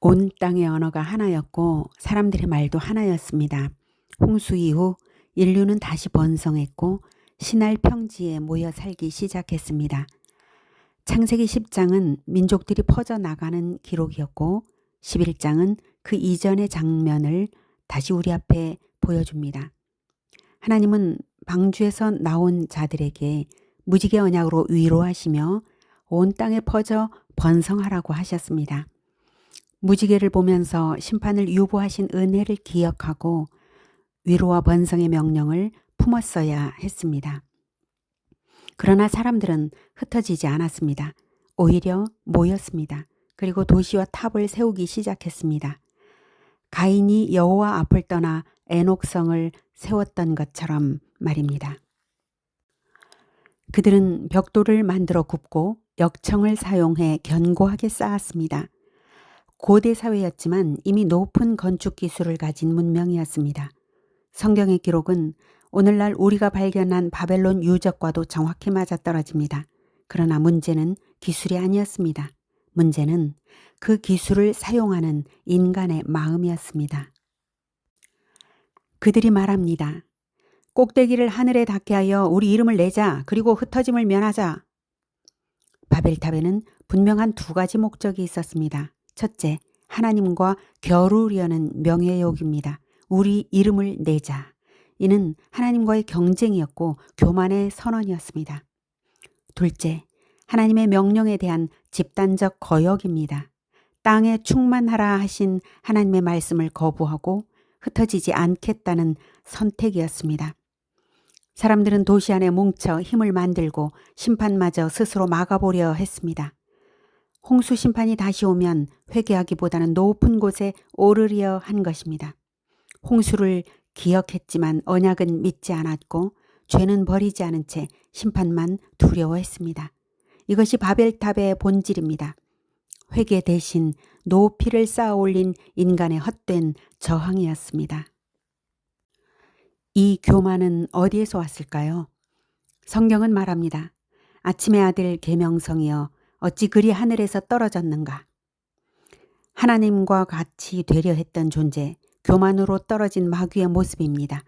온 땅의 언어가 하나였고 사람들의 말도 하나였습니다. 홍수 이후 인류는 다시 번성했고 신할 평지에 모여 살기 시작했습니다. 창세기 10장은 민족들이 퍼져나가는 기록이었고 11장은 그 이전의 장면을 다시 우리 앞에 보여줍니다. 하나님은 방주에서 나온 자들에게 무지개 언약으로 위로하시며 온 땅에 퍼져 번성하라고 하셨습니다. 무지개를 보면서 심판을 유보하신 은혜를 기억하고 위로와 번성의 명령을 품었어야 했습니다. 그러나 사람들은 흩어지지 않았습니다. 오히려 모였습니다. 그리고 도시와 탑을 세우기 시작했습니다. 가인이 여호와 앞을 떠나 에녹성을 세웠던 것처럼 말입니다. 그들은 벽돌을 만들어 굽고 역청을 사용해 견고하게 쌓았습니다. 고대 사회였지만 이미 높은 건축 기술을 가진 문명이었습니다. 성경의 기록은 오늘날 우리가 발견한 바벨론 유적과도 정확히 맞아떨어집니다. 그러나 문제는 기술이 아니었습니다. 문제는 그 기술을 사용하는 인간의 마음이었습니다. 그들이 말합니다. 꼭대기를 하늘에 닿게 하여 우리 이름을 내자. 그리고 흩어짐을 면하자. 바벨탑에는 분명한 두 가지 목적이 있었습니다. 첫째, 하나님과 겨루려는 명예욕입니다. 우리 이름을 내자. 이는 하나님과의 경쟁이었고 교만의 선언이었습니다. 둘째, 하나님의 명령에 대한 집단적 거역입니다. 땅에 충만하라 하신 하나님의 말씀을 거부하고 흩어지지 않겠다는 선택이었습니다. 사람들은 도시 안에 뭉쳐 힘을 만들고 심판마저 스스로 막아보려 했습니다. 홍수 심판이 다시 오면 회개하기보다는 높은 곳에 오르려 한 것입니다. 홍수를 기억했지만 언약은 믿지 않았고 죄는 버리지 않은 채 심판만 두려워했습니다. 이것이 바벨탑의 본질입니다. 회개 대신 노피를 쌓아 올린 인간의 헛된 저항이었습니다. 이 교만은 어디에서 왔을까요? 성경은 말합니다. 아침의 아들 계명성이여 어찌 그리 하늘에서 떨어졌는가? 하나님과 같이 되려 했던 존재, 교만으로 떨어진 마귀의 모습입니다.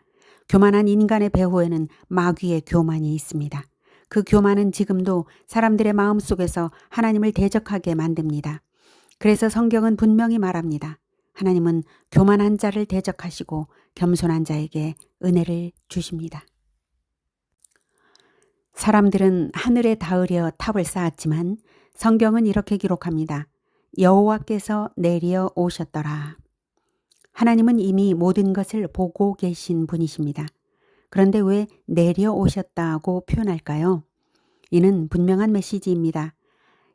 교만한 인간의 배후에는 마귀의 교만이 있습니다. 그 교만은 지금도 사람들의 마음 속에서 하나님을 대적하게 만듭니다. 그래서 성경은 분명히 말합니다. 하나님은 교만한 자를 대적하시고 겸손한 자에게 은혜를 주십니다. 사람들은 하늘에 닿으려 탑을 쌓았지만 성경은 이렇게 기록합니다. 여호와께서 내려 오셨더라. 하나님은 이미 모든 것을 보고 계신 분이십니다. 그런데 왜 내려 오셨다고 표현할까요? 이는 분명한 메시지입니다.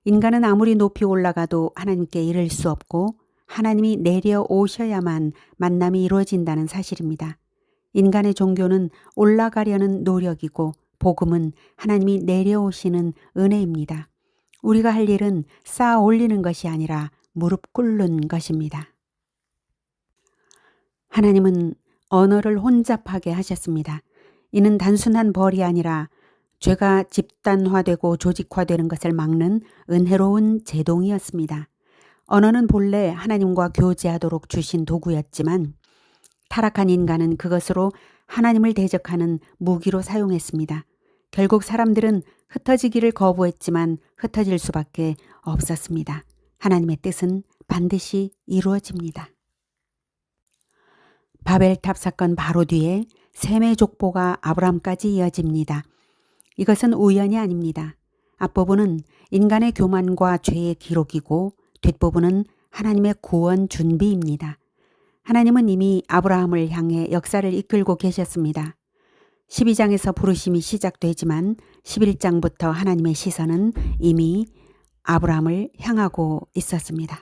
인간은 아무리 높이 올라가도 하나님께 이를 수 없고 하나님이 내려 오셔야만 만남이 이루어진다는 사실입니다. 인간의 종교는 올라가려는 노력이고 복음은 하나님이 내려오시는 은혜입니다. 우리가 할 일은 쌓아 올리는 것이 아니라 무릎 꿇는 것입니다. 하나님은 언어를 혼잡하게 하셨습니다. 이는 단순한 벌이 아니라 죄가 집단화되고 조직화되는 것을 막는 은혜로운 제동이었습니다. 언어는 본래 하나님과 교제하도록 주신 도구였지만 타락한 인간은 그것으로 하나님을 대적하는 무기로 사용했습니다. 결국 사람들은 흩어지기를 거부했지만 흩어질 수밖에 없었습니다. 하나님의 뜻은 반드시 이루어집니다. 바벨탑 사건 바로 뒤에 셈의 족보가 아브람까지 이어집니다. 이것은 우연이 아닙니다. 앞부분은 인간의 교만과 죄의 기록이고 뒷부분은 하나님의 구원 준비입니다. 하나님은 이미 아브라함을 향해 역사를 이끌고 계셨습니다. 12장에서 부르심이 시작되지만 11장부터 하나님의 시선은 이미 아브라함을 향하고 있었습니다.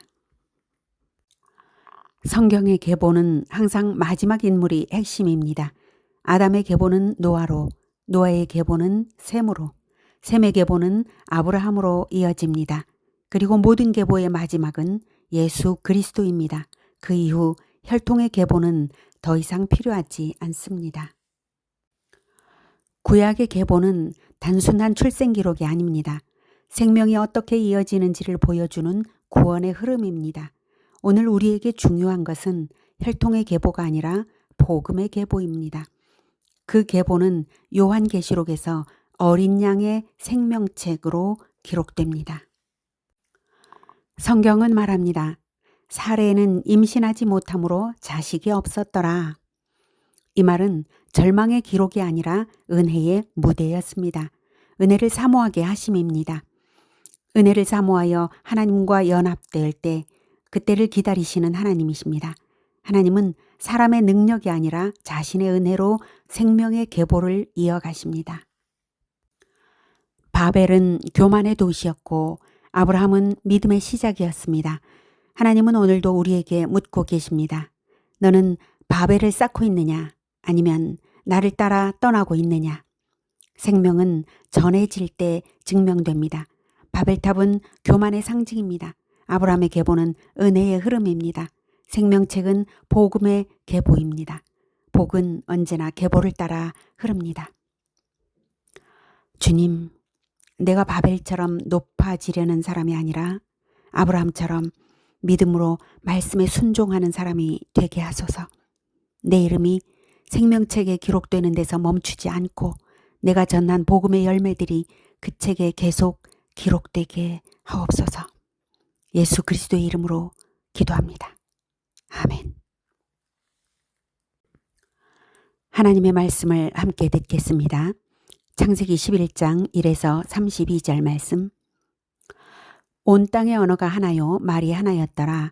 성경의 계보는 항상 마지막 인물이 핵심입니다. 아담의 계보는 노아로, 노아의 계보는 셈으로, 셈의 계보는 아브라함으로 이어집니다. 그리고 모든 계보의 마지막은 예수 그리스도입니다. 그 이후 혈통의 계보는 더 이상 필요하지 않습니다. 구약의 계보는 단순한 출생 기록이 아닙니다. 생명이 어떻게 이어지는지를 보여주는 구원의 흐름입니다. 오늘 우리에게 중요한 것은 혈통의 계보가 아니라 복음의 계보입니다. 그 계보는 요한계시록에서 어린 양의 생명책으로 기록됩니다. 성경은 말합니다. 사례는 임신하지 못함으로 자식이 없었더라. 이 말은 절망의 기록이 아니라 은혜의 무대였습니다. 은혜를 사모하게 하심입니다. 은혜를 사모하여 하나님과 연합될 때 그때를 기다리시는 하나님이십니다. 하나님은 사람의 능력이 아니라 자신의 은혜로 생명의 계보를 이어가십니다. 바벨은 교만의 도시였고 아브라함은 믿음의 시작이었습니다. 하나님은 오늘도 우리에게 묻고 계십니다. 너는 바벨을 쌓고 있느냐? 아니면 나를 따라 떠나고 있느냐? 생명은 전해질 때 증명됩니다. 바벨탑은 교만의 상징입니다. 아브라함의 계보는 은혜의 흐름입니다. 생명책은 복음의 계보입니다. 복은 언제나 계보를 따라 흐릅니다. 주님, 내가 바벨처럼 높아지려는 사람이 아니라 아브라함처럼 믿음으로 말씀에 순종하는 사람이 되게 하소서. 내 이름이 생명책에 기록되는 데서 멈추지 않고 내가 전한 복음의 열매들이 그 책에 계속 기록되게 하옵소서. 예수 그리스도의 이름으로 기도합니다. 아멘. 하나님의 말씀을 함께 듣겠습니다. 창세기 11장 1에서 32절 말씀. 온 땅의 언어가 하나요, 말이 하나였더라.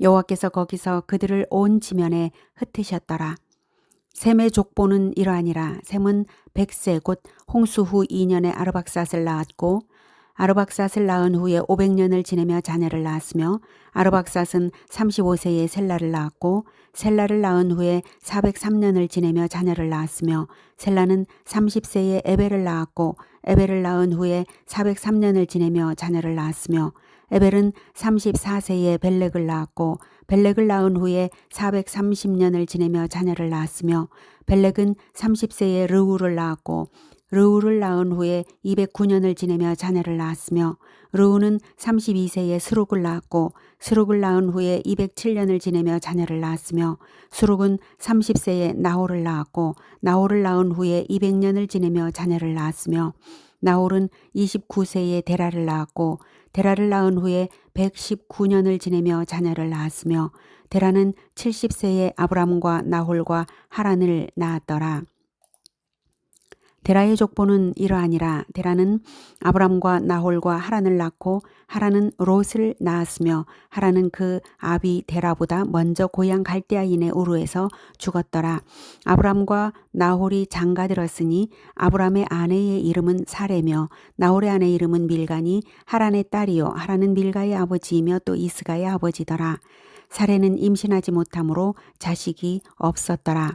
여호와께서 거기서 그들을 온 지면에 흩으셨더라. 셈의 족보는 이러하니라. 셈은 백세 곧 홍수 후 2년에 아르박삿을 낳았고 아르박삿을 낳은 후에 500년을 지내며 자녀를 낳았으며 아르박삿은 35세에 셀라를 낳았고 셀라를 낳은 후에 403년을 지내며 자녀를 낳았으며 셀라는 30세에 에벨을 낳았고 에벨을 낳은 후에 403년을 지내며 자녀를 낳았으며 에벨은 34세에 벨렉을 낳았고 벨렉을 낳은 후에 430년을 지내며 자녀를 낳았으며 벨렉은 30세에 르우를 낳았고 르우를 낳은 후에 209년을 지내며 자녀를 낳았으며 르우는 32세에 스룩을 낳았고 스룩을 낳은 후에 207년을 지내며 자녀를 낳았으며 스룩은 30세에 나홀을 낳았고 나홀을 낳은 후에 200년을 지내며 자녀를 낳았으며 나홀은 29세에 데라를 낳았고 데라를 낳은 후에 119년을 지내며 자녀를 낳았으며 데라는 70세에 아브람과 나홀과 하란을 낳았더라. 데라의 족보는 이러하니라 데라는 아브람과 나홀과 하란을 낳고 하란은 롯을 낳았으며 하란은 그 아비 데라보다 먼저 고향 갈대아인의 우르에서 죽었더라. 아브람과 나홀이 장가들었으니 아브람의 아내의 이름은 사레며 나홀의 아내 이름은 밀가니 하란의 딸이요. 하란은 밀가의 아버지이며 또 이스가의 아버지더라. 사레는 임신하지 못하므로 자식이 없었더라